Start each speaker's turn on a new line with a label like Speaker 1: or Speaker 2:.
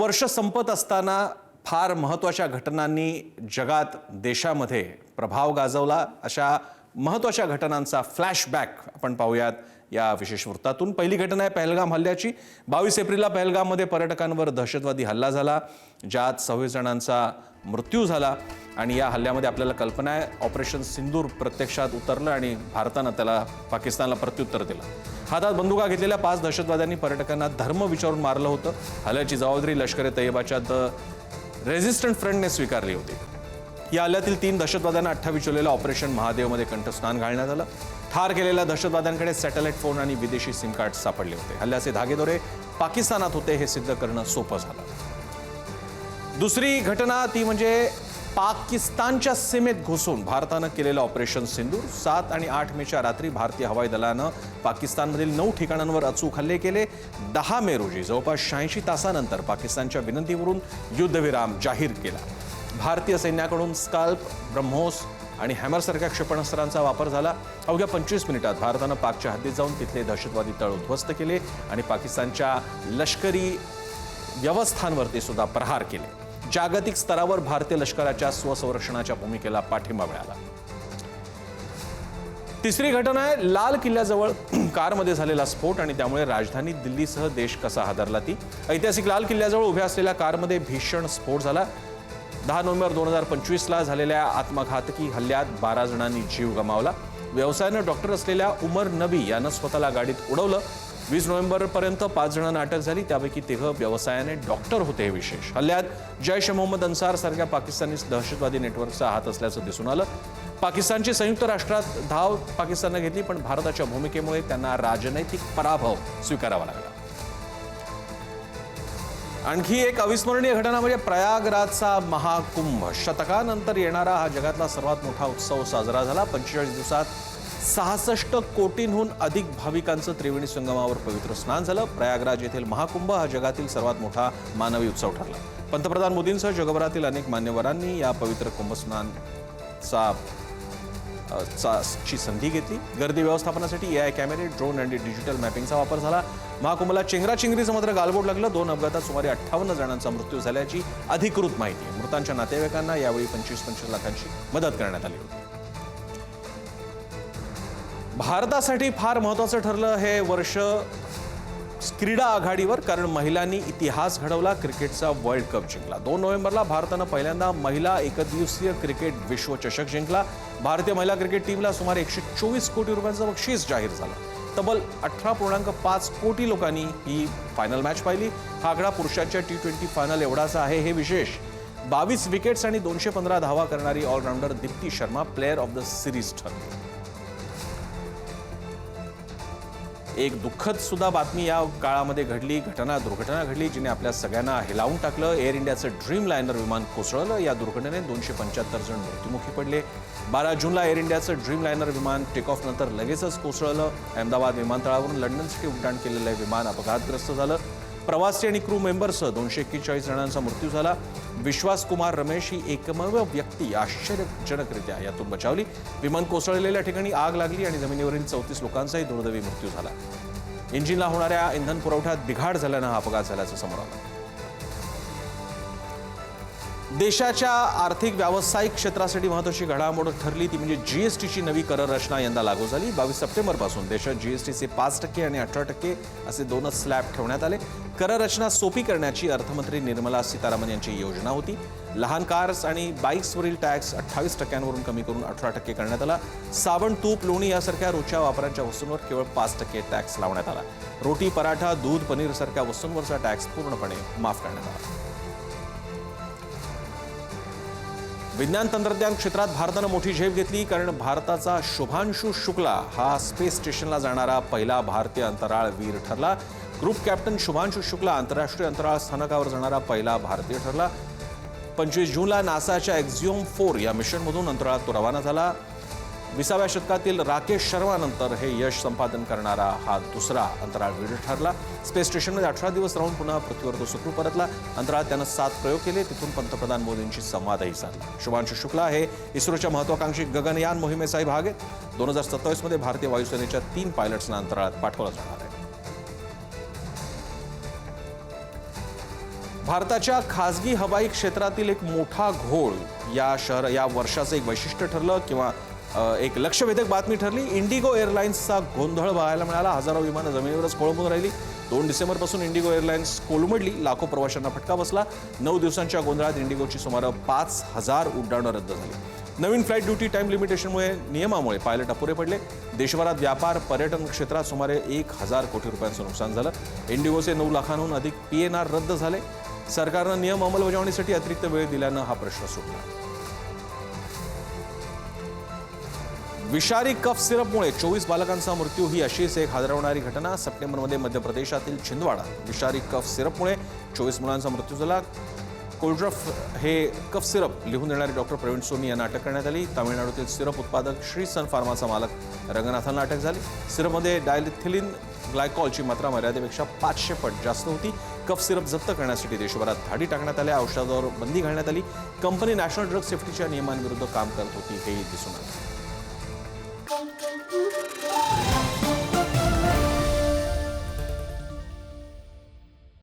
Speaker 1: वर्ष संपत असताना फार महत्त्वाच्या घटनांनी जगात देशामध्ये प्रभाव गाजवला. अशा महत्त्वाच्या घटनांचा फ्लॅशबॅक आपण पाहूयात. या विशेष वृत्तातून. पहिली घटना आहे पहलगाम हल्ल्याची. बावीस एप्रिलला पहलगाममध्ये पर्यटकांवर दहशतवादी हल्ला झाला ज्यात सव्वीस जणांचा मृत्यू झाला आणि या हल्ल्यामध्ये आपल्याला कल्पना आहे ऑपरेशन सिंदूर प्रत्यक्षात उतरलं आणि भारतानं त्याला पाकिस्तानला प्रत्युत्तर दिलं. हातात बंदुका घेतलेल्या पाच दहशतवाद्यांनी पर्यटकांना धर्म विचारून मारलं होतं. हल्ल्याची जबाबदारी लष्कर ए तय्यबाच्या द रेझिस्टंट फ्रंटने स्वीकारली होती. या हल्ल्यातील तीन दहशतवाद्यांना अठ्ठावीस जुलैला ऑपरेशन महादेवमध्ये कंठस्नान घालण्यात आलं. ठार केलेल्या दहशतवाद्यांकडे सॅटेलाईट फोन आणि विदेशी सिम कार्ड सापडले होते. हल्ल्याचे धागेदोरे पाकिस्तानात होते हे सिद्ध करणं सोपं झालं. दुसरी घटना ती म्हणजे पाकिस्तानच्या सीमेत घुसून भारतानं केलेलं ऑपरेशन सिंदूर. सात आणि आठ मेच्या रात्री भारतीय हवाई दलानं पाकिस्तानमधील नऊ ठिकाणांवर अचूक हल्ले केले. दहा मे रोजी जवळपास शहाऐंशी तासानंतर पाकिस्तानच्या विनंतीवरून युद्धविराम जाहीर केला. भारतीय सैन्याकडून स्काल्प ब्रह्मोस आणि हॅमरसारख्या क्षेपणास्त्रांचा वापर झाला. अवघ्या पंचवीस मिनिटात भारतानं पाकच्या हद्दीत जाऊन तिथले दहशतवादी तळ उद्ध्वस्त केले आणि पाकिस्तानच्या लष्करी व्यवस्थांवरती सुद्धा प्रहार केले. जागतिक स्तरावर भारतीय लष्कराच्या स्वसंरक्षणाच्या भूमिकेला पाठिंबा मिळाला. तिसरी घटना आहे लाल किल्ल्याजवळ कारमध्ये झालेला स्फोट आणि त्यामुळे राजधानी दिल्लीसह देश कसा हादरला ती? ऐतिहासिक लाल किल्ल्याजवळ उभ्या असलेल्या कारमध्ये भीषण स्फोट झाला. दहा नोव्हेंबर दोन हजार पंचवीसला झालेल्या आत्मघातकी हल्ल्यात बारा जणांनी जीव गमावला. व्यवसायानं डॉक्टर असलेल्या उमर नबी यानं स्वतःला गाडीत उडवलं. वीस नोव्हेंबरपर्यंत पाच जणांना अटक झाली. त्यापैकी तिघं व्यवसायाने डॉक्टर होते हे विशेष. हल्ल्यात जैश मोहम्मद अन्सार सारख्या पाकिस्तानी दहशतवादी नेटवर्कचा हात असल्याचं दिसून आलं. पाकिस्तानची संयुक्त राष्ट्रात धाव पाकिस्ताननं घेतली पण भारताच्या भूमिकेमुळे त्यांना राजनैतिक पराभव स्वीकारावा लागला. आणखी एक अविस्मरणीय घटना म्हणजे प्रयागराजचा महाकुंभ. शतकानंतर येणारा हा जगातला सर्वात मोठा उत्सव साजरा झाला. पंचेचाळीस दिवसात सहासष्ट कोटींहून अधिक भाविकांचं त्रिवेणी संगमावर पवित्र स्नान झालं. प्रयागराज येथील महाकुंभ हा जगातील सर्वात मोठा मानवी उत्सव ठरला. पंतप्रधान मोदींसह जगभरातील अनेक मान्यवरांनी या पवित्र कुंभस्नानचा चा- ची संधी घेतली. गर्दी व्यवस्थापनासाठी ए आय कॅमेरे ड्रोन आणि डिजिटल मॅपिंगचा वापर झाला. महाकुंभला चेंगराचेंगरीचं मात्र गालबोट लागलं. दोन अपघातात सुमारे अठ्ठावन्न जणांचा मृत्यू झाल्याची अधिकृत माहिती. मृतांच्या नातेवाईकांना यावेळी पंचवीस पंचवीस लाखांची मदत करण्यात आली होती. भारतासाठी फार महत्त्वाचं ठरलं हे वर्ष क्रीडा आघाडीवर कारण महिलांनी इतिहास घडवला क्रिकेटचा वर्ल्ड कप जिंकला. दोन नोव्हेंबरला भारतानं पहिल्यांदा महिला एकदिवसीय क्रिकेट विश्वचषक जिंकला. भारतीय महिला क्रिकेट टीमला सुमारे एकशे चोवीस कोटी रुपयांचं बक्षीस जाहीर झालं. तब्बल अठरा पूर्णांक पाच कोटी लोकांनी ही फायनल मॅच पाहिली. हा आकडा पुरुषांच्या टी ट्वेंटी फायनल एवढाचा आहे हे विशेष. बावीस विकेट्स आणि दोनशे पंधरा धावा करणारी allrounder Deepti Sharma player of the series ठरली. एक दुःखद सुद्धा बातमी या काळामध्ये घडली घटना दुर्घटना घडली जिने आपल्या सगळ्यांना हेलावून टाकलं. एअर इंडियाचं ड्रीम लायनर विमान कोसळलं. या दुर्घटनेत दोनशे पंच्याहत्तर जण मृत्युमुखी पडले. बारा जूनला एअर इंडियाचं ड्रीम लायनर विमान टेक ऑफ नंतर लगेचच कोसळलं. अहमदाबाद विमानतळावरून लंडनसाठी उड्डाण केलेलं विमान अपघातग्रस्त झालं. प्रवासी आणि क्रू मेंबरसह दोनशे एक्केचाळीस जणांचा मृत्यू झाला. विश्वास कुमार रमेश ही एकमेव व्यक्ती आश्चर्यजनकरित्या यातून बचावली. विमान कोसळलेल्या ठिकाणी आग लागली आणि जमिनीवरील चौतीस लोकांचाही दुर्दैवी मृत्यू झाला. इंजिनला होणाऱ्या इंधन पुरवठ्यात बिघाड झाल्यानं हा अपघात झाल्याचं समोर आलं. देशाच्या आर्थिक व्यावसायिक क्षेत्रासाठी महत्त्वाची घडामोड ठरली ती म्हणजे जी एस टीची नवी कर रचना यंदा लागू झाली. बावीस सप्टेंबरपासून देशात जी एस टीचे पाच टक्के आणि अठरा टक्के असे दोनच स्लॅब ठेवण्यात आले. कर रचना सोपी करण्याची अर्थमंत्री निर्मला सीतारामन यांची योजना होती. लहान कार्स आणि बाईक्सवरील टॅक्स अठ्ठावीस टक्क्यांवरून कमी करून अठरा टक्के करण्यात आला. साबण तूप लोणी यासारख्या रोजच्या वापरांच्या वस्तूंवर केवळ पाच टक्के टॅक्स लावण्यात आला. रोटी पराठा दूध पनीर सारख्या वस्तूंवरचा टॅक्स पूर्णपणे माफ करण्यात आला. विज्ञान तंत्रज्ञान क्षेत्रात भारतानं मोठी झेप घेतली कारण भारताचा शुभांशु शुक्ला हा स्पेस स्टेशनला जाणारा पहिला भारतीय अंतराळ वीर ठरला. ग्रुप कॅप्टन शुभांशु शुक्ला आंतरराष्ट्रीय अंतराळ स्थानकावर जाणारा पहिला भारतीय ठरला. पंचवीस जूनला नासाच्या एक्झिओम फोर या मिशनमधून अंतराळात तो रवाना झाला. विसाव्या शतकातील राकेश शर्मानंतर हे यश संपादन करणारा हा दुसरा अंतराळवीर ठरला. स्पेस स्टेशनमध्ये अठरा दिवस राहून पुन्हा पृथ्वीवर तो सुखरू परतला. अंतराळात त्यानं सात प्रयोग केले. तिथून पंतप्रधान मोदींशी संवादही साधला. शुभांशु शुक्ला हे इस्रोच्या महत्वाकांक्षी गगनयान मोहिमेचाही भाग आहेत दोन हजार सत्तावीसमध्ये भारतीय वायुसेनेच्या तीन पायलट्सना अंतराळात पाठवलं जाणार आहे. भारताच्या खासगी हवाई क्षेत्रातील एक मोठा घोळ या शहर या वर्षाचं एक वैशिष्ट्य ठरलं किंवा एक लक्षवेधक बातमी ठरली. इंडिगो एअरलाइन्सचा गोंधळ बघायला मिळाला. हजारो विमानं जमिनीवरच कोळंबून राहिली. दोन डिसेंबरपासून इंडिगो एअरलाइन्स कोलमडली. लाखो प्रवाशांना फटका बसला. नऊ दिवसांच्या गोंधळात इंडिगोची सुमारे पाच हजार उड्डाणं रद्द झाली. नवीन फ्लाईट ड्युटी टाईम लिमिटेशनमुळे नियमामुळे पायलट अपुरे पडले. देशभरात व्यापार पर्यटन क्षेत्रात सुमारे एक हजार कोटी रुपयांचं नुकसान झालं. इंडिगोचे नऊ लाखांहून अधिक पी एन आर रद्द झाले. सरकारनं नियम अंमलबजावणीसाठी अतिरिक्त वेळ दिल्यानं हा प्रश्न सुटला. विषारी कफ सिरपमुळे चोवीस बालकांचा मृत्यू. ही अशीच एक हादरवणारी घटना सप्टेंबरमध्ये मध्य प्रदेशातील छिंदवाडा. विषारी कफ सिरपमुळे चोवीस मुलांचा मृत्यू झाला. कोल्ड्रफ हे कफ सिरप लिहून देणारे डॉक्टर प्रवीण सोनी यांना अटक करण्यात आली. तामिळनाडूतील सिरप उत्पादक श्री सन फार्माचा मालक रंगनाथांना अटक झाली. सिरपमध्ये डायलिथिलिन ग्लायकॉलची मात्रा मर्यादेपेक्षा पाचशे पट जास्त होती. कफ सिरप जप्त करण्यासाठी देशभरात धाडी टाकण्यात आल्या. औषधावर बंदी घालण्यात आली. कंपनी नॅशनल ड्रग सेफ्टीच्या नियमांविरुद्ध काम करत होती हेही दिसून आलं.